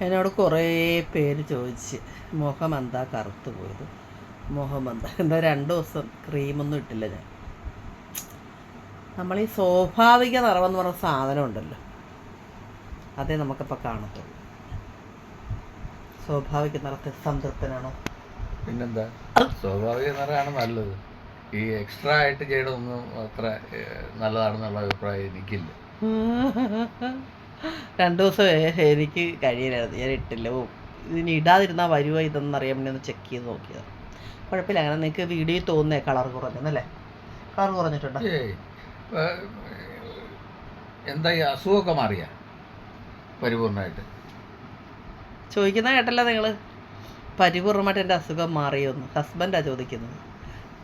എന്നോട് കുറേ പേര് ചോദിച്ച് മുഖം എന്താ കറുത്ത് പോയത്? മുഖം എന്താ? എന്താ രണ്ട് ദിവസം ക്രീമൊന്നും ഇട്ടില്ല ഞാൻ. നമ്മൾ ഈ സ്വാഭാവിക നിറവെന്ന് പറഞ്ഞ സാധനം ഉണ്ടല്ലോ. അതേ നമുക്കിപ്പോൾ കാണത്തുള്ളൂ. സ്വാഭാവിക നിറത്തിൽ സംതൃപ്തനാണോ? പിന്നെന്താ? സ്വാഭാവിക നിറമാണ് നല്ലത്. ഈ എക്സ്ട്രാ ആയിട്ട് ചെയ്യണമൊന്നും അത്ര നല്ലതാണെന്നുള്ള അഭിപ്രായം എനിക്കില്ല. രണ്ട് ദിവസം എനിക്ക് കഴിയില്ലായിരുന്നു ഞാൻ ഇട്ടില്ല. ഓ ഇതിന് ഇടാതിരുന്നാൽ വരുമോ ഇതെന്ന് അറിയാൻ വേണ്ടി ഒന്ന് ചെക്ക് ചെയ്ത് നോക്കിയത്. കുഴപ്പമില്ല. അങ്ങനെ നിങ്ങൾക്ക് വീഡിയോയിൽ തോന്നുന്നേ കളർ കുറഞ്ഞല്ലേ കളർ കുറഞ്ഞിട്ടുണ്ടോ? എന്താ ഈ അസുഖമൊക്കെ മാറിയ പരിപൂർണമായിട്ട്? ചോദിക്കുന്ന കേട്ടല്ലോ നിങ്ങൾ പരിപൂർണമായിട്ട് എന്റെ അസുഖം മാറിയോന്ന്. ഹസ്ബൻഡാണ് ചോദിക്കുന്നത്.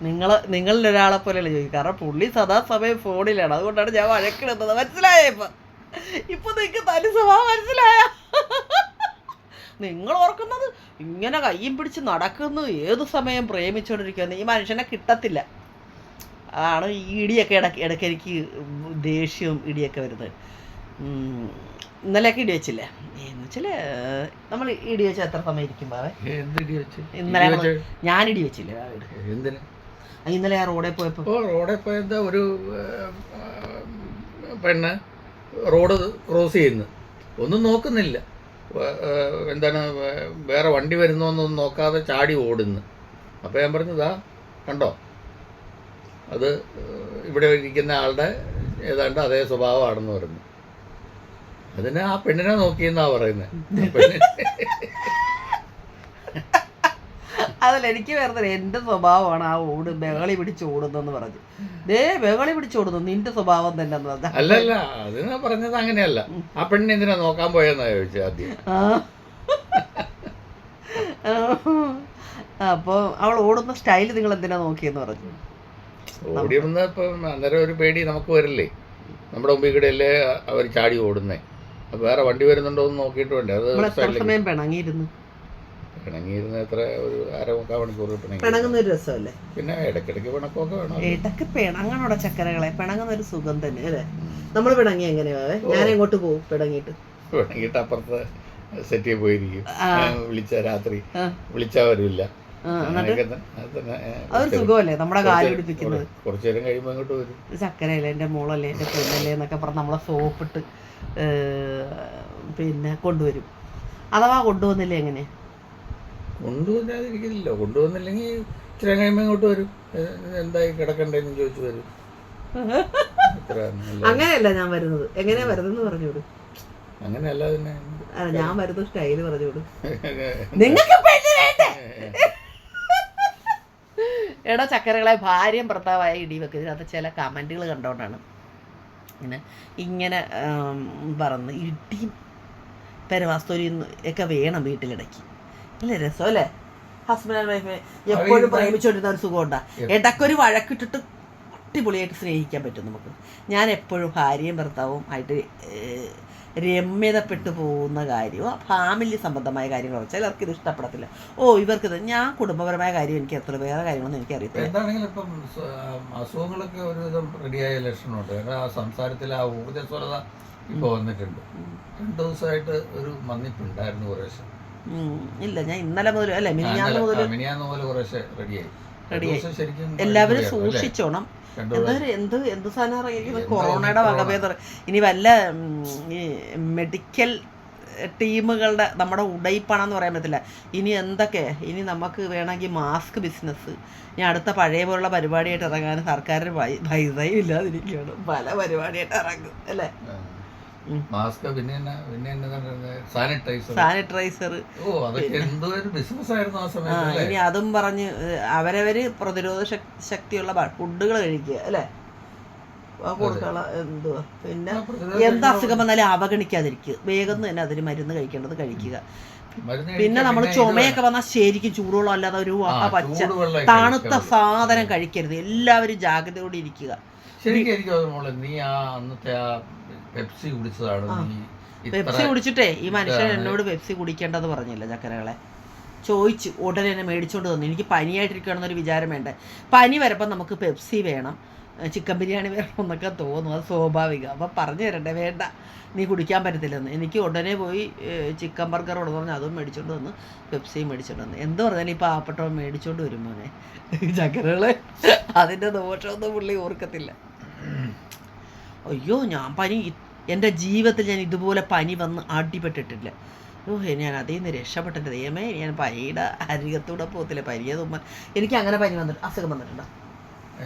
നിങ്ങൾ നിങ്ങളിൽ ഒരാളെ പോലെയല്ല ചോദിക്കുക കാരണം പുള്ളി സദാസമയം ഫോണിലാണ് അതുകൊണ്ടാണ് ഞാൻ വഴക്കിടുന്നത്. മനസ്സിലായേ ഇപ്പം? ഇപ്പൊ നിങ്ങക്ക് തനി സ്വഭാവം മനസ്സിലായ? നിങ്ങൾ ഓർക്കുന്നത് ഇങ്ങനെ കയ്യും പിടിച്ച് നടക്കുന്നു ഏതു സമയം പ്രേമിച്ചുകൊണ്ടിരിക്കുന്നു ഈ മനുഷ്യനെ കിട്ടത്തില്ല. ആണ് ഈ ഇടിയൊക്കെ ഇടയ്ക്ക് ഇടയ്ക്ക് എനിക്ക് ദേഷ്യവും ഇടിയൊക്കെ വരുന്നത്. ഇന്നലെയൊക്കെ ഇടി വെച്ചില്ലേ? എന്ന് വെച്ചാൽ നമ്മൾ ഇടി വെച്ച എത്ര സമയം ഇരിക്കും ബാവേ എന്ത് ഇടി വെച്ച്? ഇന്നലെ ഞാൻ ഇടി വെച്ചില്ലേ ഇന്നലെ ആ റോഡിൽ പോയപ്പോ റോഡിൽ പോയത് ഒരു പെണ്ണ് റോഡ് ക്രോസ് ചെയ്യുന്നത് ഒന്നും നോക്കുന്നില്ല. എന്താണ് വേറെ വണ്ടി വരുന്നോന്നൊന്നും നോക്കാതെ ചാടി ഓടുന്നു. അപ്പോൾ ഞാൻ പറഞ്ഞതാ കണ്ടോ? അത് ഇവിടെ ഇരിക്കുന്ന ആളുടെ ഏതാണ്ട് അതേ സ്വഭാവമാണെന്ന് പറഞ്ഞു. അതിന് ആ പെണ്ണിനെ നോക്കിയെന്നാണ് പറയുന്നത് അതല്ല എനിക്ക് വരുന്നത് എന്റെ സ്വഭാവമാണ് ആ ഓട് ബഹളി പിടിച്ച് ഓടുന്നെന്ന് പറഞ്ഞു. ദേ ബഹളി പിടിച്ച് ഓടുന്നു നിന്റെ സ്വഭാവം തന്നെ. അല്ലല്ല അത് ഞാൻ പറഞ്ഞത് അങ്ങനെയല്ല. ആ പെണ്ണിനെ എന്തിനാ നോക്കാൻ പോയെന്നാ ചോദിച്ചു ആദ്യം. അപ്പോൾ അവൾ ഓടുന്ന സ്റ്റൈൽ നിങ്ങൾ എന്തിനാ നോക്കിയെന്ന് പറഞ്ഞു. ഓടി ഇപ്പം അന്നേരം ഒരു പേടി നമുക്ക് വരില്ലേ? നമ്മുടെ മുമ്പിൽ കൂടെ അല്ലേ അവർ ചാടി ഓടുന്നേ? വേറെ വണ്ടി വരുന്നുണ്ടോ എന്ന് നോക്കിയിട്ട് വേണ്ടേ? അത് പിണങ്ങിയിരുന്നു? പിണങ്ങിയിരുന്ന എത്ര ഒരു അര മുക്കാൽ മണിക്കൂർ പിണങ്ങി. പിണങ്ങുന്ന ഒരു രസമല്ലേ? പിന്നെ ഇടയ്ക്കിടയ്ക്ക് പിണക്കമൊക്കെ വേണം. ഇടയ്ക്ക് പിണങ്ങണോടെ ചക്കരകളെ പിണങ്ങുന്ന ഒരു സുഖം തന്നെ അല്ലേ? നമ്മൾ പിണങ്ങി എങ്ങനെയാവേ ഞാൻ എങ്ങോട്ട് പോകും പിണങ്ങിയിട്ട്? പിണങ്ങിയിട്ട് അപ്പുറത്ത് സെറ്റിൽ പോയിരിക്കും. വിളിച്ച രാത്രി വിളിച്ചാൽ വിളിച്ചാ വരില്ല. അതൊരു സുഖമല്ലേ? നമ്മുടെ കുറച്ച് നേരം കഴിയുമ്പോൾ ഇങ്ങോട്ട് വരും. ചക്കരയല്ലേ? എന്റെ മോളല്ലേ? എന്റെ പെണ്ണല്ലേ എന്നൊക്കെ പറഞ്ഞ് നമ്മളെ സോപ്പിട്ട് പിന്നെ കൊണ്ടുവരും. അഥവാ കൊണ്ടുവന്നില്ലേ എങ്ങനെ? കൊണ്ടുവരാതിരിക്കില്ല കൊണ്ടുവന്നില്ലെങ്കിൽ ഇച്ചിരി കഴിയുമ്പോൾ ഇങ്ങോട്ട് വരും. എന്തായി കിടക്കണ്ടെന്ന് ചോദിച്ചു വരും. അങ്ങനെയല്ല ഞാൻ വരുന്നത്. എങ്ങനെയാ വരുന്നത് പറഞ്ഞോട് അങ്ങനെയല്ല തന്നെ അല്ല ഞാൻ വരുന്ന സ്റ്റൈൽ പറഞ്ഞോട് നിങ്ങൾക്ക് എടാ ചക്കരകളെ ഭാര്യയും ഭർത്താവായ ഇടി വെക്കുക ഇതിനകത്ത് ചില കമന്റുകൾ കണ്ടുകൊണ്ടാണ് ഇങ്ങനെ ഇങ്ങനെ പറന്ന് ഇടി ഇടിയും പെരവാസ്തോലിയും ഒക്കെ വേണം വീട്ടിലിടയ്ക്ക്. അല്ലേ? രസം അല്ലേ? ഹസ്ബൻഡ് ആൻഡ് വൈഫ് എപ്പോഴും പ്രേമിച്ചുകൊണ്ടിരുന്ന ഒരു സുഖമുണ്ടാ. ഇടയ്ക്കൊരു വഴക്കിട്ടിട്ട് അടിപൊളിയായിട്ട് സ്നേഹിക്കാൻ പറ്റും നമുക്ക്. ഞാൻ എപ്പോഴും ഭാര്യയും ഭർത്താവും ആയിട്ട് രമ്യതപ്പെട്ടു പോകുന്ന കാര്യമോ ഫാമിലി സംബന്ധമായ കാര്യങ്ങളോ ചിലർക്ക് ഇത് ഇഷ്ടപ്പെടത്തില്ല. ഓ ഇവർക്കിത് ഞാൻ കുടുംബപരമായ കാര്യം എനിക്ക് എത്ര വേറെ കാര്യങ്ങളൊന്നും എനിക്കറിയത്തില്ല എന്താണെങ്കിലും ഇപ്പം അസുഖങ്ങളൊക്കെ ഒരുവിധം റെഡിയായ ലക്ഷണമുണ്ട്. കാരണം ആ സംസാരത്തിൽ ആ ഊർജസ്വലത ഇപ്പോൾ വന്നിട്ടുണ്ട്. രണ്ടു ദിവസമായിട്ട് ഒരു മന്നിപ്പുണ്ടായിരുന്നു കുറേശ്ശെ. ഇല്ല ഞാൻ ഇന്നലെ മുതൽ അല്ലെ മിനിഞ്ഞാന്ന് മുതൽ റെഡിയായി. എല്ലാവരും സൂക്ഷിച്ചോണം. എന്തൊരു എന്ത് എന്ത് സാധനം എന്താ കൊറോണയുടെ? വകഭേദം ഇനി വല്ല ഈ മെഡിക്കൽ ടീമുകളുടെ നമ്മുടെ ഉടയിപ്പാണെന്ന് പറയാൻ പറ്റില്ല. ഇനി എന്തൊക്കെ? ഇനി നമുക്ക് വേണമെങ്കിൽ മാസ്ക് ബിസിനസ്. ഞാൻ അടുത്ത പഴയ പോലുള്ള പരിപാടിയായിട്ട് ഇറങ്ങാൻ സർക്കാരിന് പൈസയും ഇല്ലാതിരിക്കുകയാണ്. പല പരിപാടിയായിട്ട് ഇറങ്ങും അല്ലേ. മാസ്ക് പിന്നെ പിന്നെ സാനിറ്റൈസർ. സാനിറ്റൈസർ. ഓ അതൊക്കെ എന്തോ ഒരു ബിസിനസ് ആയിരുന്നു ആ സമയത്ത് ഇനി അതും പറഞ്ഞ് അവരവര് പ്രതിരോധ ശക്തിയുള്ള ഫുഡുകൾ കഴിക്കുക അല്ലേ? കൊടുക്കാനുള്ള എന്തുവാ? പിന്നെ എന്ത് അസുഖം വന്നാലും അവഗണിക്കാതിരിക്കുക. വേഗം തന്നെ അതിന് മരുന്ന് കഴിക്കേണ്ടത് കഴിക്കുക. പിന്നെ നമ്മൾ ചുമയൊക്കെ വന്നാൽ ശരിക്കും ചൂടുവെള്ളം അല്ലാതെ ഒരു ആ, പച്ച തണുത്ത സാധനം കഴിക്കരുത്. എല്ലാവരും ജാഗ്രതയോടെ ഇരിക്കുക. ശരിക്കും എനിക്ക് നീ ആ അന്നത്തെ ആ പെപ്സി കുടിച്ചതാണ്. ആ. നീ ഇത്ര പെപ്സി കുടിച്ചിട്ടേ ഈ മനുഷ്യൻ. എന്നോട് പെപ്സി കുടിക്കേണ്ടത് പറഞ്ഞില്ല ചക്കരകളെ? ചോദിച്ചു ഉടനെ എന്നെ മേടിച്ചോണ്ട് തന്നു. എനിക്ക് പനിയായിട്ടിരിക്കുകയാണെന്നൊരു വിചാരം വേണ്ടേ? പനി വരുമ്പോൾ നമുക്ക് പെപ്സി വേണം. ചിക്കൻ ബിരിയാണി വേണം എന്നൊക്കെ തോന്നും. അത് സ്വാഭാവികം. അപ്പം പറഞ്ഞു തരണ്ടേ വേണ്ട. നീ കുടിക്കാൻ പറ്റത്തില്ലെന്ന്. എനിക്ക് ഉടനെ പോയി ഏഹ്, ചിക്കൻ ബർഗർ ഉണ്ടെന്ന് പറഞ്ഞാൽ അതും മേടിച്ചോണ്ട് വന്നു പെപ്സിയും മേടിച്ചോണ്ട് വന്നു എന്ത് പറഞ്ഞാലും ഈ പാവപ്പെട്ടവൻ മേടിച്ചോണ്ട് വരും മോനെ. ചക്കരകൾ അതിന്റെ ദോഷമൊന്നും പുള്ളി ഓർക്കത്തില്ല. അയ്യോ ഞാൻ പനി. എന്റെ ജീവിതത്തിൽ ഞാൻ ഇതുപോലെ പനി വന്ന് അടിപ്പെട്ടിട്ടില്ല ഓ ഞാൻ അതിൽ നിന്ന് രക്ഷപ്പെട്ടിട്ട് ദൈവമേ ഞാൻ പനിയുടെ അരികത്തൂടെ പോകത്തില്ല. പനിയെ തുമ്മൻ എനിക്ക് അങ്ങനെ പനി വന്നിട്ട് അസുഖം വന്നിട്ടുണ്ടോ?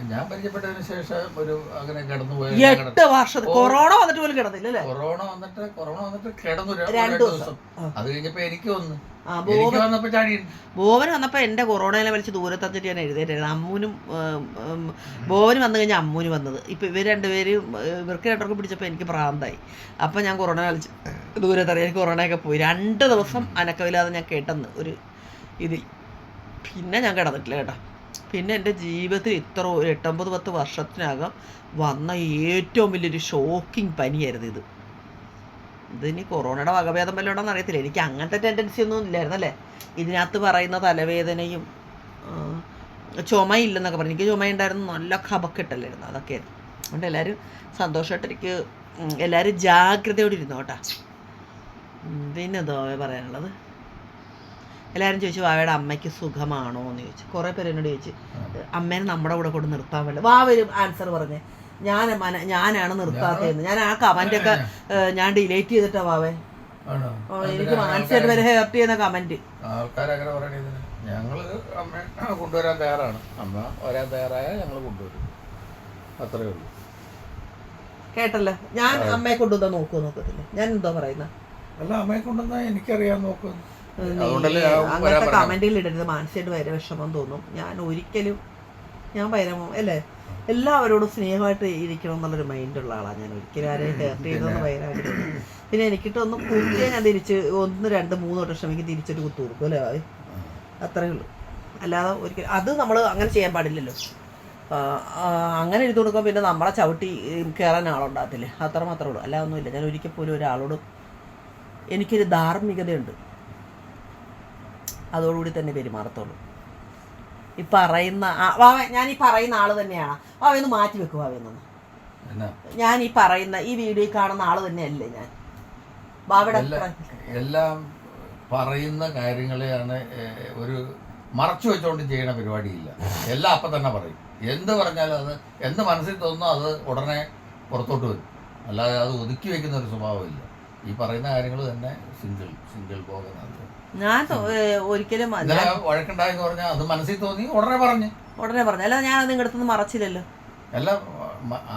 ഞാൻ പരിചയപ്പെട്ടതിന് ശേഷം ഒരു അങ്ങനെ കിടന്നു. പോയ എട്ട് വർഷം കൊറോണ വന്നിട്ട് പോലും കിടന്നില്ല കൊറോണ വന്നിട്ട് കൊറോണ വന്നിട്ട് കിടന്നു രണ്ട് ദിവസം. അത് കഴിഞ്ഞപ്പോ എനിക്ക് വന്നു. ബോവൻ വന്നപ്പോൾ എന്റെ കൊറോണയിലെ വലിച്ച് ദൂരത്തച്ചിട്ട് ഞാൻ എഴുതേറ്റായിരുന്നു അമ്മൂനും ബോവൻ ബോവന് വന്നു കഴിഞ്ഞാൽ അമ്മൂന് വന്നത്. ഇപ്പം ഇവർ രണ്ടുപേരും ഇവർക്ക് രണ്ടർക്കും പിടിച്ചപ്പോൾ എനിക്ക് പ്രാന്തായി. അപ്പം ഞാൻ കൊറോണ കളിച്ച് ദൂരത്തറിയാൻ എനിക്ക് കൊറോണയൊക്കെ പോയി. രണ്ട് ദിവസം അനക്കമില്ലാതെ ഞാൻ കേട്ടെന്ന് ഒരു ഇതിൽ. പിന്നെ ഞാൻ കിടന്നിട്ടില്ല കേട്ടോ. പിന്നെ എന്റെ ജീവിതത്തിൽ ഇത്ര എട്ടൊമ്പത് പത്ത് വർഷത്തിനകം വന്ന ഏറ്റവും വലിയൊരു ഷോക്കിംഗ് പനിയായിരുന്നു ഇത്. ഇതിനി കൊറോണയുടെ വകഭേദം വല്ല ഉണ്ടോ അറിയത്തില്ല. എനിക്ക് അങ്ങനത്തെ ടെൻഡൻസി ഒന്നും ഇല്ലായിരുന്നു അല്ലേ? ഇതിനകത്ത് പറയുന്ന തലവേദനയും ചുമയില്ലെന്നൊക്കെ പറഞ്ഞു. എനിക്ക് ചുമയുണ്ടായിരുന്നു. നല്ല കപക്കെട്ടല്ലായിരുന്നു. അതൊക്കെ അതുകൊണ്ട് എല്ലാവരും സന്തോഷമായിട്ട് എനിക്ക് എല്ലാവരും ജാഗ്രതയോടെ ഇരുന്നു പിന്നെ എന്തോ പറയാനുള്ളത്? എല്ലാവരും ചോദിച്ചു വാവയുടെ അമ്മയ്ക്ക് സുഖമാണോ എന്ന് ചോദിച്ചു. കുറേ പേര് എന്നോട് ചോദിച്ചു അമ്മേനെ നമ്മുടെ കൂടെ കൊണ്ട് നിർത്താൻ പറ്റില്ല. വാവ ഒരു ആൻസർ പറഞ്ഞേ. ഞാൻ മന ഞാനാണ് നിർത്താത്തതെന്ന്. ഞാൻ ആ കമന്റൊക്കെ ഞാൻ ഡിലീറ്റ് ചെയ്തിട്ടാ വാവേ. എനിക്ക് മാനസികമായിട്ട് വരെ ഹേർട്ട് ചെയ്യുന്ന കമന്റ് ആൾക്കാരങ്ങനെ പറയണത് അമ്മ കൊണ്ടുവരാൻ തയ്യാറാണ്. അമ്മ വരാൻ തയ്യാറായാൽ ഞങ്ങൾ കൊണ്ടുവരും. അത്രേ ഉള്ളൂ. കേട്ടല്ലോ? ഞാൻ അമ്മയെ കൊണ്ടുവന്നാ നോക്കുമോ നോക്കത്തില്ല. ഞാൻ എന്താ പറയുന്ന? അല്ല അമ്മയെ കൊണ്ടുവന്നാ എനിക്കറിയാൻ നോക്കുന്നു അങ്ങനത്തെ കമന്റിൽ ഇടരുത്. മാനസികമായിട്ട് ഭയങ്കര വിഷമം തോന്നും. ഞാൻ ഒരിക്കലും ഞാൻ ഭയങ്കര അല്ലേ? എല്ലാവരോടും സ്നേഹമായിട്ട് ഇരിക്കണം എന്നുള്ളൊരു മൈൻഡുള്ള ആളാണ് ഞാൻ. ഒരിക്കലും ആരെയും ഹേർട്ട് ചെയ്തെന്ന് ഭയങ്കരമായിട്ട് പിന്നെ എനിക്കിട്ട് ഒന്ന് കുത്തിയാൽ ഞാൻ തിരിച്ച് ഒന്ന് രണ്ട് മൂന്ന് വട്ടം ശ്രമിക്കും തിരിച്ചിട്ട് കുത്തു കൊടുക്കും അല്ലേ അത്രയേ അത്രേ ഉള്ളൂ. അല്ലാതെ ഒരിക്കലും അത് നമ്മൾ അങ്ങനെ ചെയ്യാൻ പാടില്ലല്ലോ. അങ്ങനെ എഴുതി കൊടുക്കുമ്പോൾ പിന്നെ നമ്മളെ ചവിട്ടി കയറാൻ ആളുണ്ടാകത്തില്ലേ? അത്ര മാത്രമേ ഉള്ളൂ. അല്ല ഒന്നുമില്ല. ഞാൻ ഒരിക്കൽ പോലും ഒരാളോട് എനിക്കൊരു ധാർമ്മികതയുണ്ട്. അതോടുകൂടി തന്നെ പെരുമാറത്തുള്ളൂ. ഈ പറയുന്ന ഞാൻ ഈ പറയുന്ന ആൾ തന്നെയാണ്. അവയൊന്ന് മാറ്റി വെക്കുക വാവയെന്നൊന്ന് എന്നാ? ഞാൻ ഈ പറയുന്ന ഈ വീഡിയോ കാണുന്ന ആൾ തന്നെയല്ലേ ഞാൻ. വാവയുടെ എല്ലാ- പറയുന്ന കാര്യങ്ങളെയാണ് ഒരു മറച്ചു വെച്ചുകൊണ്ട് ചെയ്യണ പരിപാടിയില്ല. എല്ലാം അപ്പം തന്നെ പറയും. എന്ത് പറഞ്ഞാലും അത് എന്ത് മനസ്സിൽ തോന്നുന്നോ അത് ഉടനെ പുറത്തോട്ട് വരും. അല്ലാതെ അത് ഒതുക്കി വെക്കുന്ന ഒരു സ്വഭാവമില്ല. ഈ പറയുന്ന കാര്യങ്ങൾ തന്നെ സിംഗിൾ സിംഗിൾ പോകുന്നത് ഞാൻ ഒരിക്കലും വഴക്കുണ്ടായെന്ന് പറഞ്ഞാൽ അത് മനസ്സിൽ തോന്നി ഉടനെ പറഞ്ഞു. ഉടനെ പറഞ്ഞു. അല്ല ഞാൻ നിങ്ങളുടെ അടുത്തുനിന്ന് മറച്ചില്ലല്ലോ. അല്ല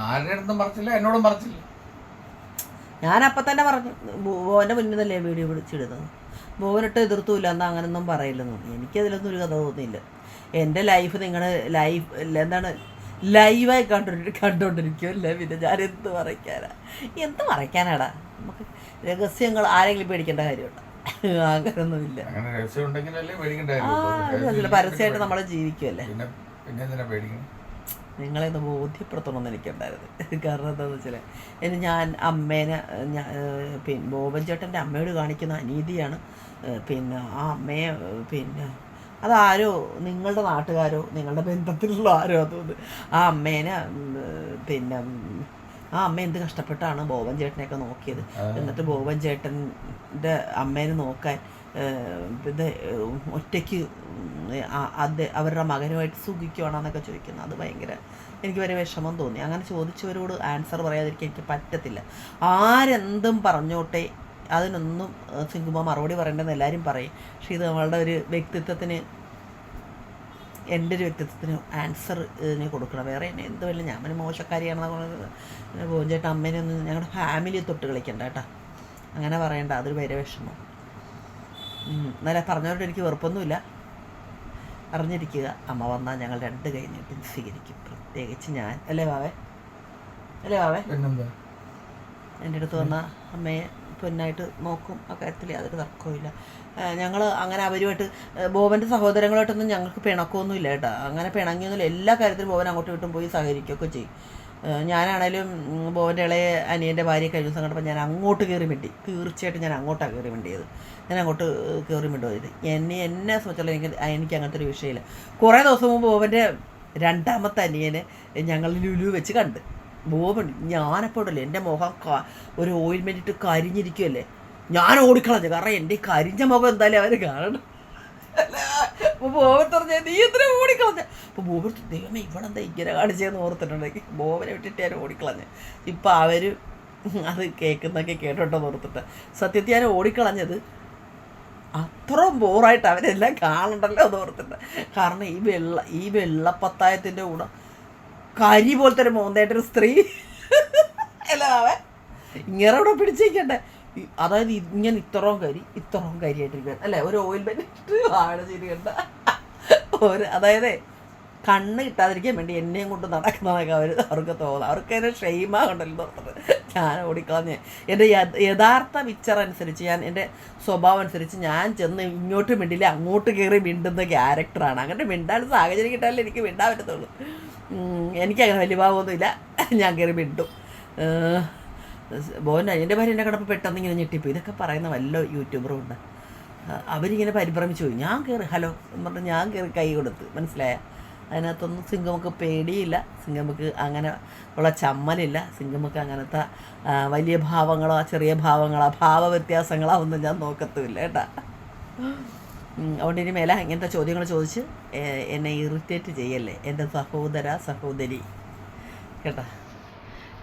ആരുടെ അടുത്തും മറച്ചില്ല എന്നോടും മറച്ചില്ല. ഞാൻ അപ്പം തന്നെ പറഞ്ഞു ബോവന്റെ മുന്നിൽ നിന്നല്ലേ വീഡിയോ പിടിച്ചിടുന്നത് ബോവനിട്ട് എതിർത്തുമില്ല എന്നാ അങ്ങനൊന്നും പറയില്ലെന്ന് എനിക്ക് എനിക്കതിലൊന്നും ഒരു കഥ തോന്നിയില്ല. എന്റെ ലൈഫ് നിങ്ങളുടെ ലൈഫ് എന്താണ് ലൈവായി കണ്ടോണ്ടി കണ്ടോണ്ടിരിക്കുമല്ലേ പിന്നെ ഞാൻ എന്ത് മറയ്ക്കാനാ? എന്ത് മറയ്ക്കാനാടാ? നമുക്ക് രഹസ്യങ്ങൾ ആരെങ്കിലും പേടിക്കേണ്ട കാര്യമുണ്ട്? അങ്ങനൊന്നുമില്ല അങ്ങനെ രഹസ്യം ഉണ്ടെങ്കിലല്ലേ പേടിക്കേണ്ട ആ കാര്യമുള്ളൂ. രഹസ്യമില്ല. പരസ്യമായിട്ട് നമ്മൾ ജീവിക്കുമല്ലേ പിന്നെ പിന്നെ എന്തിനാ പേടിക്കണം? നിങ്ങളെ ഒന്ന് ബോധ്യപ്പെടുത്തണമെന്ന് എനിക്കുണ്ടായിരുന്നു. കാരണം എന്താണെന്ന് വെച്ചാൽ ഇനി ഞാൻ അമ്മേനെ ഞാൻ പിന്നെ ബോബൻ ചേട്ടന്റെ അമ്മയോട് കാണിക്കുന്ന അനീതിയാണ്. പിന്നെ ആ അമ്മയെ പിന്നെ അതാരോ നിങ്ങളുടെ നാട്ടുകാരോ നിങ്ങളുടെ ബന്ധത്തിലുള്ള ആരോ അതുകൊണ്ട് ആ അമ്മേനെ പിന്നെ ആ അമ്മ എന്ത് കഷ്ടപ്പെട്ടാണ് ബോബൻ ചേട്ടനെയൊക്കെ നോക്കിയത്. എന്നിട്ട് ബോബൻ ചേട്ടന്റെ അമ്മേനെ നോക്കാൻ ഇത് ഒറ്റയ്ക്ക് അത് അവരുടെ മകനുമായിട്ട് സുഖിക്കുവാണെന്നൊക്കെ ചോദിക്കുന്നത് അത് ഭയങ്കര എനിക്ക് വരെ വിഷമം തോന്നി. അങ്ങനെ ചോദിച്ചവരോട് ആൻസർ പറയാതിരിക്കാൻ എനിക്ക് പറ്റത്തില്ല. ആരെന്തും പറഞ്ഞോട്ടെ അതിനൊന്നും സിംഗുമ മറുപടി പറയേണ്ടതെന്ന് എല്ലാവരും പറയും. പക്ഷേ ഇത് നമ്മളുടെ ഒരു വ്യക്തിത്വത്തിന് എന്റെ ഒരു വ്യക്തിത്വത്തിന് ആൻസർ ഇതിനെ കൊടുക്കണം. വേറെ എന്നെ എന്ത് വല്ല ഞാൻ പിന്നെ മോശക്കാരിയാണെന്ന് പറഞ്ഞത്. ചേട്ടാ അമ്മേനെ ഒന്നും ഞങ്ങളുടെ ഫാമിലി തൊട്ട് കളിക്കണ്ട കേട്ടോ. അങ്ങനെ പറയണ്ട. അതൊരു വേറെ വിഷമം. എന്നാലും പറഞ്ഞവരോട് എനിക്ക് വെറുപ്പൊന്നുമില്ല. അറിഞ്ഞിരിക്കുക. അമ്മ വന്നാൽ ഞങ്ങൾ രണ്ട് കൈ നീട്ടി സ്വീകരിക്കും. പ്രത്യേകിച്ച് ഞാൻ. അല്ലേ വാവേ അല്ലേ വാവേ പിന്നെന്താ? എന്റെ അടുത്ത് വന്ന അമ്മയെ പൊന്നായിട്ട് നോക്കും. ആ കാര്യത്തിൽ യാതൊരു തർക്കവുമില്ല ഞങ്ങൾ അങ്ങനെ അവരുമായിട്ട് ബോബന്റെ സഹോദരങ്ങളുമായിട്ടൊന്നും ഞങ്ങൾക്ക് പിണക്കമൊന്നും ഇല്ല കേട്ടോ. അങ്ങനെ പിണങ്ങിയൊന്നുമില്ല. എല്ലാ കാര്യത്തിലും ബോബൻ അങ്ങോട്ടും ഇങ്ങോട്ടും പോയി സഹകരിക്കുകയൊക്കെ ചെയ്യും. ഞാനാണേലും ബോബന്റെ ഇളയ അനിയന്റെ ഭാര്യ കഴിഞ്ഞ ദിവസം കണ്ടപ്പോൾ ഞാൻ അങ്ങോട്ട് കയറി മിണ്ടി. തീർച്ചയായിട്ടും ഞാൻ അങ്ങോട്ടാണ് കയറി മിണ്ടിയത്. ഞാൻ അങ്ങോട്ട് കയറി മിണ്ടുപോയത് എന്നെ എന്നെ സംബന്ധിച്ചുള്ള എനിക്ക് എനിക്ക് അങ്ങനത്തെ ഒരു വിഷയമില്ല. കുറേ ദിവസം മുമ്പ് ബോബന്റെ രണ്ടാമത്തെ അനിയനെ ഞങ്ങൾ ലുലു വെച്ച് കണ്ട്. ബോബൻ ഞാനപ്പോൾ എന്റെ മുഖം ഒരു ഓയിൽമെന്റ് ഇട്ട് കരിഞ്ഞിരിക്കുമല്ലേ ഞാൻ ഓടിക്കളഞ്ഞു. കാരണം എന്റെ കരിഞ്ഞ മുഖം എന്തായാലും അവർ കാണണം. അപ്പോൾ ബോബൻ പറഞ്ഞ നീ എന്തിനാ ഓടിക്കളഞ്ഞ? അപ്പോൾ ബോബൻ ദൈവമേ ഇവിടെ എന്താ ഇങ്ങനെ കാണിച്ചതെന്ന് ഓർത്തിട്ടുണ്ടെങ്കിൽ ബോബനെ വിട്ടിട്ട് ഞാൻ ഓടിക്കളഞ്ഞു. ഇപ്പം അവർ അത് കേൾക്കുന്നൊക്കെ കേട്ടോട്ടോ ഓർത്തിട്ട്. സത്യത്തിൽ ഞാൻ ഓടിക്കളഞ്ഞത് അത്രയും ബോറായിട്ട് അവരെല്ലാം കാണണ്ടല്ലോ എന്ന് ഓർത്തിട്ട്. കാരണം ഈ വെള്ള ഈ വെള്ളപ്പത്തായത്തിന്റെ കൂടെ കരി പോലത്തെ ഒരു മോന്തേട്ട ഒരു സ്ത്രീ. അല്ല അവൻ ഇങ്ങനെ അവിടെ പിടിച്ചേക്കണ്ടേ അതായത് ഇങ്ങനെ ഇത്രയും കരി ഇത്രയും കരിയായിട്ടിരിക്കുകയാണ്. അല്ലേ? ഒരു ഓയിൽ ഇട്ട് ആണ് ചെയ്ത് ഒരു അതായത് കണ്ണ് കിട്ടാതിരിക്കാൻ വേണ്ടി എന്നെയും കൊണ്ട് നടക്കുന്നതൊക്കെ അവർ അവർക്ക് തോന്നുന്നു അവർക്ക് അതിന് ക്ഷേമാകണ്ടല്ലോ ഞാൻ ഓടിക്കളഞ്ഞ്. എന്റെ യഥാർത്ഥ പിക്ചർ അനുസരിച്ച് ഞാൻ എന്റെ സ്വഭാവം അനുസരിച്ച് ഞാൻ ചെന്ന് ഇങ്ങോട്ട് മിണ്ടില്ല അങ്ങോട്ട് കയറി മിണ്ടുന്ന ക്യാരക്ടറാണ് അങ്ങനെ മിണ്ടാൻ സാഹചര്യം കിട്ടാനല്ലേ എനിക്ക് മിണ്ടാൻ പറ്റത്തുള്ളൂ. എനിക്കങ്ങനെ വലിയ ഭാവമൊന്നുമില്ല ഞാൻ കയറി മിണ്ടും. ബോൻ എന്റെ ഭാര്യ എന്റെ കിടപ്പ് പെട്ടെന്ന് ഇങ്ങനെ ഞെട്ടിപ്പോയി. ഇതൊക്കെ പറയുന്ന വല്ല യൂട്യൂബറും ഉണ്ട്. അവരിങ്ങനെ പരിഭ്രമിച്ചു പോയി. ഞാൻ കയറി ഹലോ എന്ന് പറഞ്ഞ് ഞാൻ കയറി കൈ കൊടുത്ത്. മനസ്സിലായ? അതിനകത്തൊന്നും സിംഗമുക്ക് പേടിയില്ല. സിംഗമുക്ക് അങ്ങനെ ഉള്ള ചമ്മലില്ല. സിംഗമുക്ക് അങ്ങനത്തെ വലിയ ഭാവങ്ങളോ ചെറിയ ഭാവങ്ങളോ ഭാവ വ്യത്യാസങ്ങളോ ഒന്നും ഞാൻ നോക്കത്തുമില്ല കേട്ടാ. അതുകൊണ്ട് ഇനി മേലെ ഇങ്ങനത്തെ ചോദ്യങ്ങൾ ചോദിച്ച് എന്നെ ഇറിറ്റേറ്റ് ചെയ്യല്ലേ? എന്റെ സഹോദര സഹോദരി. കേട്ടാ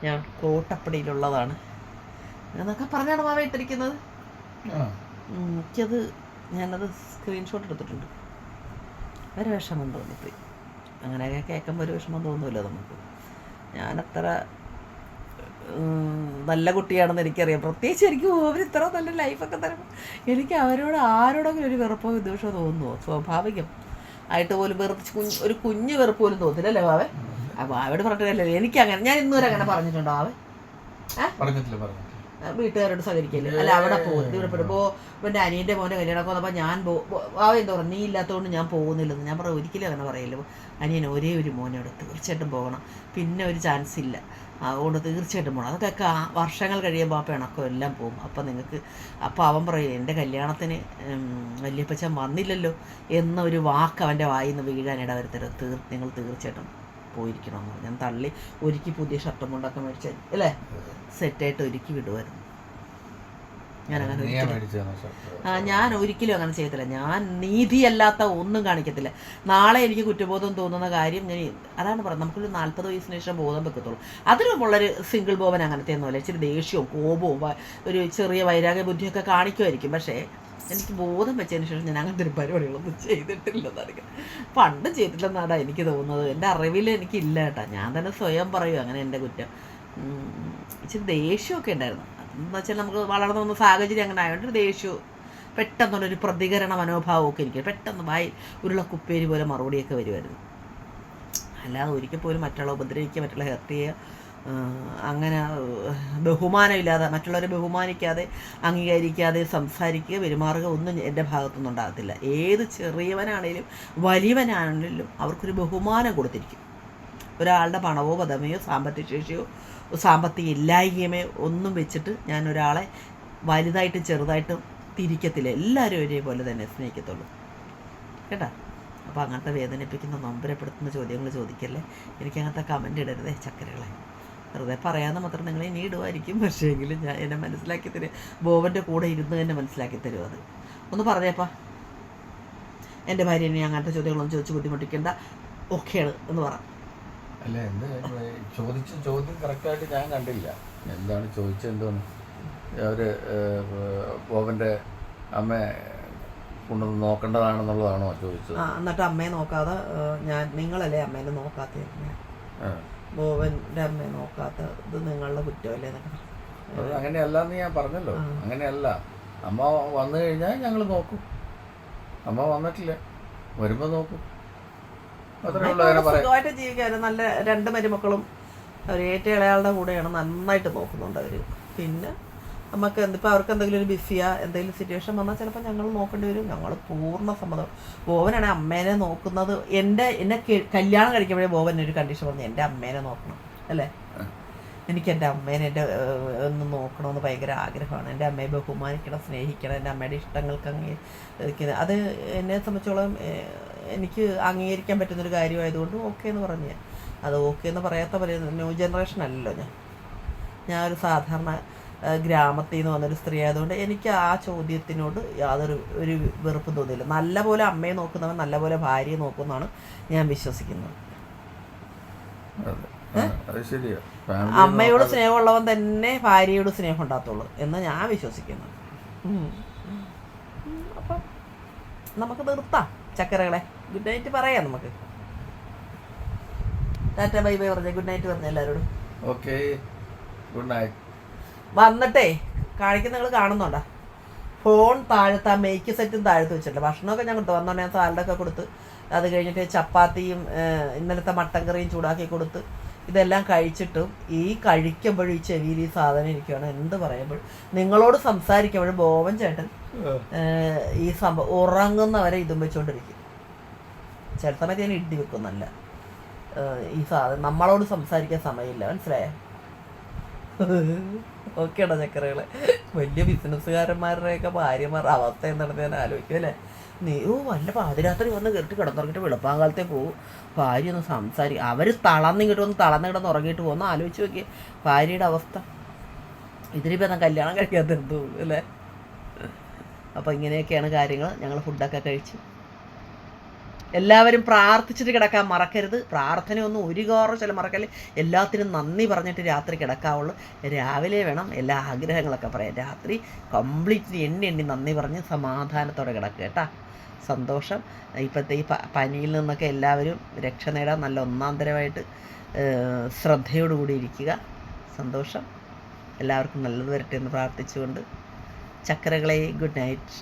ഞാൻ കോട്ടപ്പടിയിലുള്ളതാണ്. എന്നൊക്കെ പറഞ്ഞാണ് മാവ ഇട്ടിരിക്കുന്നത്. എനിക്കത് ഞാനത് സ്ക്രീൻഷോട്ട് എടുത്തിട്ടുണ്ട്. ഒരു വിഷമം തോന്നിപ്പോയി. അങ്ങനെയൊക്കെ കേൾക്കുമ്പോൾ ഒരു വിഷമം തോന്നുമല്ലോ നമുക്ക്. ഞാനത്ര നല്ല കുട്ടിയാണെന്ന് എനിക്കറിയാം. പ്രത്യേകിച്ച് എനിക്ക് അവർ ഇത്ര നല്ല ലൈഫൊക്കെ തരുമ്പോൾ എനിക്ക് അവരോട് ആരോടെങ്കിലും ഒരു വെറുപ്പോ വിദ്വേഷമോ തോന്നുമോ സ്വാഭാവികം. ആയിട്ട് പോലും വെറുപ്പ് കുഞ്ഞ് ഒരു കുഞ്ഞ് വെറുപ്പ് പോലും തോന്നില്ലല്ലേ അല്ലേ ബാവേ അപ്പോൾ പറഞ്ഞിട്ടില്ലല്ലേ എനിക്കങ്ങനെ ഞാൻ ഇന്നുവരെ അങ്ങനെ പറഞ്ഞിട്ടുണ്ടോ ആവേ പറഞ്ഞിട്ടില്ല. വീട്ടുകാരോട് സഹകരിക്കല്ലേ അല്ല അവിടെ പോകുന്നത്. ഇവിടെ പെടുമ്പോൾ എന്റെ അനിയന്റെ മോന്റെ കല്യാണമൊക്കെ വന്നപ്പോൾ ഞാൻ പോ- എന്താ നീ ഇല്ലാത്തതുകൊണ്ട് ഞാൻ പോകുന്നില്ലെന്ന്. ഞാൻ പറയാം ഒരിക്കലും അങ്ങനെ പറയല്ലോ അനിയൻ ഒരേ ഒരു മോനോട് തീർച്ചയായിട്ടും പോകണം. പിന്നെ ഒരു ചാൻസ് ഇല്ല. അതുകൊണ്ട് തീർച്ചയായിട്ടും പോകണം അതൊക്കെ വർഷങ്ങൾ കഴിയുമ്പോൾ ആ പിണക്കം എല്ലാം പോകും. അപ്പം നിങ്ങൾക്ക് അപ്പോൾ അവൻ പറയും എന്റെ കല്യാണത്തിന് വല്യപ്പച്ചൻ വന്നില്ലല്ലോ എന്നൊരു വാക്ക് അവന്റെ വായിൽ നിന്ന് വീഴാനിട വരുത്തരുത് തീർ നിങ്ങൾ തീർച്ചയായിട്ടും പോയിരിക്കണമെന്ന് ഞാൻ തള്ളി ഒരുക്കി പുതിയ ഷർട്ടും കൊണ്ടൊക്കെ മേടിച്ച് അല്ലേ? സെറ്റായിട്ട് ഒരുക്കി വിടുമായിരുന്നു ഞാൻ അങ്ങനെ? ആ ഞാൻ ഒരിക്കലും അങ്ങനെ ചെയ്യത്തില്ല. ഞാൻ നീതിയല്ലാത്ത ഒന്നും കാണിക്കത്തില്ല. നാളെ എനിക്ക് കുറ്റബോധം തോന്നുന്ന കാര്യം ഞാൻ അതാണ് പറയുന്നത് നമുക്കൊരു നാൽപ്പത് വയസ്സിന് ശേഷം ബോധം വെക്കത്തുള്ളൂ. അതിന് വളരെ സിംഗിൾ ബോബൻ അങ്ങനത്തെ ഒന്നുമല്ല ഇച്ചിരി ദേഷ്യവും കോപവും ഒരു ചെറിയ വൈരാഗ്യ ബുദ്ധിയൊക്കെ കാണിക്കുമായിരിക്കും. പക്ഷേ എനിക്ക് ബോധം വെച്ചതിന് ശേഷം ഞാൻ അങ്ങനത്തെ ഒരു പരിപാടികളൊന്നും ചെയ്തിട്ടില്ലെന്നാണ്. പണ്ട് ചെയ്തിട്ടില്ലെന്നാണ് എനിക്ക് തോന്നുന്നത്. എന്റെ അറിവിൽ എനിക്കില്ല കേട്ടോ. ഞാൻ തന്നെ സ്വയം പറയും അങ്ങനെ എന്റെ കുറ്റം. ഇച്ചിരി ദേഷ്യമൊക്കെ ഉണ്ടായിരുന്നു. അതെന്ന് വെച്ചാൽ നമുക്ക് വളർന്നു വന്ന സാഹചര്യം അങ്ങനെ ആയതുകൊണ്ട് ഒരു ദേഷ്യവും പെട്ടെന്നുള്ളൊരു പ്രതികരണ മനോഭാവമൊക്കെ എനിക്ക് പെട്ടെന്ന് വായി ഉരുളക്കുപ്പേരി പോലെ മറുപടിയൊക്കെ വരുമായിരുന്നു. അല്ലാതെ ഒരിക്കൽ പോലും മറ്റുള്ള ഉപദ്രവിക്കുക മറ്റുള്ള ഹെർട്ട് ചെയ്യുക അങ്ങനെ ബഹുമാനമില്ലാതെ മറ്റുള്ളവരെ ബഹുമാനിക്കാതെ അംഗീകരിക്കാതെ സംസാരിക്കുക പെരുമാറുക ഒന്നും എന്റെ ഭാഗത്തുനിന്ന് ഉണ്ടാകത്തില്ല. ഏത് ചെറിയവനാണേലും വലിയവനാണെങ്കിലും അവർക്കൊരു ബഹുമാനം കൊടുത്തിരിക്കും. ഒരാളുടെ പണവോ പദമയോ സാമ്പത്തിക ശേഷിയോ സാമ്പത്തിക ഇല്ലായ്മയോ ഒന്നും വെച്ചിട്ട് ഞാൻ ഒരാളെ വലുതായിട്ടും ചെറുതായിട്ടും തിരിക്കത്തില്ല. എല്ലാവരും ഒരേപോലെ തന്നെ സ്നേഹിക്കത്തുള്ളൂ. കേട്ടോ? അപ്പോൾ അങ്ങനത്തെ വേദനിപ്പിക്കുന്ന നൊമ്പരപ്പെടുത്തുന്ന ചോദ്യങ്ങൾ ചോദിക്കല്ലേ? എനിക്ക് അങ്ങനത്തെ കമന്റ് ഇടരുതേ ചക്കരകളെ. വെറുതെ പറയാമെന്ന് മാത്രം നിങ്ങൾ ഇനി ഇടുമായിരിക്കും പക്ഷേ എങ്കിലും ഞാൻ എന്നെ മനസ്സിലാക്കി തരും. ബോബന്റെ കൂടെ ഇരുന്ന് തന്നെ മനസ്സിലാക്കി തരും അത്. ഒന്ന് പറഞ്ഞേപ്പാ എന്റെ ഭാര്യ ഇനി അങ്ങനത്തെ ചോദ്യങ്ങളൊന്നും ചോദിച്ച് ബുദ്ധിമുട്ടിക്കേണ്ട. ഓക്കെയാണ് എന്ന് പറ. അല്ല എന്ത് ചോദിച്ച ചോദ്യം കറക്റ്റായിട്ട് ഞാൻ കണ്ടില്ല. എന്താണ് ചോദിച്ചത് എന്തോന്ന് അവർ ബോബന്റെ അമ്മ കൊണ്ടുവന്ന് നോക്കേണ്ടതാണെന്നുള്ളതാണോ ചോദിച്ചത്? എന്നിട്ട് അമ്മയെ നോക്കാതെ ഞാൻ നിങ്ങളല്ലേ അമ്മേനെ നോക്കാത്തത്? ആ. ബോവന്റെ അമ്മയെ നോക്കാത്ത ഇത് നിങ്ങളുടെ കുറ്റമല്ലേ എന്നൊക്കെ അത് അങ്ങനെയല്ല എന്ന് ഞാൻ പറഞ്ഞല്ലോ. അങ്ങനെയല്ല. അമ്മ വന്നു കഴിഞ്ഞാൽ ഞങ്ങൾ നോക്കും. അമ്മ വന്നിട്ടില്ല. വരുമ്പോൾ നോക്കും. സുഖമായിട്ട് ജീവിക്കാൻ നല്ല രണ്ട് മരുമക്കളും അവർ ഏറ്റവും ഇളയാളുടെ കൂടെയാണ് നന്നായിട്ട് നോക്കുന്നുണ്ട് അവർ പിന്നെ നമുക്ക് എന്തിപ്പോൾ അവർക്ക് എന്തെങ്കിലും ഒരു ബിസിയാ എന്തെങ്കിലും സിറ്റുവേഷൻ വന്നാൽ ചിലപ്പോൾ ഞങ്ങൾ നോക്കേണ്ടി വരും. ഞങ്ങൾ പൂർണ സമ്മതം. ബോവനാണ് അമ്മേനെ നോക്കുന്നത്. എന്റെ എന്നെ കല്യാണം കഴിക്കുമ്പോഴേ ബോവൻ ഒരു കണ്ടീഷൻ പറഞ്ഞു എന്റെ അമ്മേനെ നോക്കണം. അല്ലേ? എനിക്ക് എന്റെ അമ്മേനെ എന്റെ ഒന്ന് നോക്കണമെന്ന് ഭയങ്കര ആഗ്രഹമാണ്. എന്റെ അമ്മയെ ബഹുമാനിക്കണം സ്നേഹിക്കണം എന്റെ അമ്മയുടെ ഇഷ്ടങ്ങൾക്ക് അംഗീകരിക്കുന്നത് അത് എന്നെ സംബന്ധിച്ചോളം എനിക്ക് അംഗീകരിക്കാൻ പറ്റുന്നൊരു കാര്യമായതുകൊണ്ട് ഓക്കെ എന്ന് പറഞ്ഞു അത് ഓക്കെ എന്ന് പറയാത്ത ന്യൂ ജനറേഷൻ അല്ലല്ലോ ഞാൻ. ഞാൻ ഒരു സാധാരണ ഗ്രാമത്തിൽ നിന്ന് വന്നൊരു സ്ത്രീ ആയതുകൊണ്ട് എനിക്ക് ആ ചോദ്യത്തിനോട് യാതൊരു ഒരു വെറുപ്പും തോന്നിയില്ല. നല്ലപോലെ അമ്മയെ നോക്കുന്നവൻ നല്ലപോലെ ഭാര്യയെ നോക്കുമെന്നാണ് ഞാൻ വിശ്വസിക്കുന്നത്. അമ്മയോട് സ്നേഹമുള്ളവൻ തന്നെ ഭാര്യയോട് സ്നേഹം ഉണ്ടാകത്തുള്ളൂ എന്ന് ഞാൻ വിശ്വസിക്കുന്നു. അപ്പം നമുക്ക് നിർത്താം ചക്കരകളെ. ഗുഡ് നൈറ്റ് പറയാം നമുക്ക്. ടാറ്റ ബൈ ബൈ പറഞ്ഞേ. ഗുഡ് നൈറ്റ് പറഞ്ഞ എല്ലാവരോടും. ഓക്കെ ഗുഡ് നൈറ്റ് വന്നിട്ടേ കാണിക്കുന്ന നിങ്ങൾ കാണുന്നുണ്ടോ? ഫോൺ താഴത്ത് ആ മേക്ക് സെറ്റും താഴത്ത് വെച്ചിട്ടുണ്ട്. ഭക്ഷണമൊക്കെ ഞാൻ കൊടുത്തു. വന്നോണ്ട് ഞാൻ സാലഡൊക്കെ കൊടുത്ത്. അത് കഴിഞ്ഞിട്ട് ചപ്പാത്തിയും ഇന്നലത്തെ മട്ടൻ കറിയും ചൂടാക്കി കൊടുത്ത്. ഇതെല്ലാം കഴിച്ചിട്ടും ഈ കഴിക്കുമ്പോഴും ഈ ചെവിയിൽ ഈ സാധനം ഇരിക്കുകയാണ് എന്ത് പറയുമ്പോഴും. നിങ്ങളോട് സംസാരിക്കുമ്പോഴും ബോവൻ ചേട്ടൻ ഈ സംഭവം ഉറങ്ങുന്നവരെ ഇതും വെച്ചുകൊണ്ടിരിക്കും ചില സമയത്ത് ഞാൻ ഇടി വെക്കുന്നല്ല ഈ സാധനം നമ്മളോട് സംസാരിക്കാൻ സമയമില്ല. മനസ്സിലായോ? ഓക്കെയാണോ ചക്കരകളെ? വലിയ ബിസിനസ്സുകാരന്മാരുടെയൊക്കെ ഭാര്യമാരുടെ അവസ്ഥ എന്താണെന്ന് ഞാൻ ആലോചിക്കും അല്ലേ? നീ ഓ വല്ല പാതിരാത്രി വന്ന് കെട്ടി കിടന്നുറങ്ങിയിട്ട് വെളുപ്പാങ്കാലത്തെ പോകും ഭാര്യ ഒന്ന് സംസാരിക്കും അവർ തളർന്നിങ്ങോട്ട് വന്ന് തളർന്ന് കിടന്ന് ഉറങ്ങിയിട്ട് പോകുന്ന. ആലോചിച്ച് നോക്കിയേ ഭാര്യയുടെ അവസ്ഥ. ഇതിനിപ്പോൾ ഞാൻ കല്യാണം കഴിക്കാത്ത എന്തോ അല്ലേ? അപ്പോൾ ഇങ്ങനെയൊക്കെയാണ് കാര്യങ്ങൾ ഞങ്ങൾ ഫുഡൊക്കെ കഴിച്ചു എല്ലാവരും പ്രാർത്ഥിച്ചിട്ട് കിടക്കാൻ മറക്കരുത്. പ്രാർത്ഥനയൊന്നും ഒരു കാരണവശാലും മറക്കൽ. എല്ലാത്തിനും നന്ദി പറഞ്ഞിട്ട് രാത്രി കിടക്കാവുള്ളൂ. രാവിലെ വേണം എല്ലാ ആഗ്രഹങ്ങളൊക്കെ പറയാം രാത്രി കംപ്ലീറ്റ്ലി എണ്ണി എണ്ണി നന്ദി പറഞ്ഞ് സമാധാനത്തോടെ കിടക്കുക കേട്ടാ. സന്തോഷം. ഇപ്പോഴത്തെ ഈ പനിയിൽ നിന്നൊക്കെ എല്ലാവരും രക്ഷ നേടാൻ നല്ല ഒന്നാന്തരമായിട്ട് ശ്രദ്ധയോടുകൂടി ഇരിക്കുക. സന്തോഷം. എല്ലാവർക്കും നല്ലത് വരട്ടെ എന്ന് പ്രാർത്ഥിച്ചുകൊണ്ട്. ചക്രകളെ ഗുഡ് നൈറ്റ്.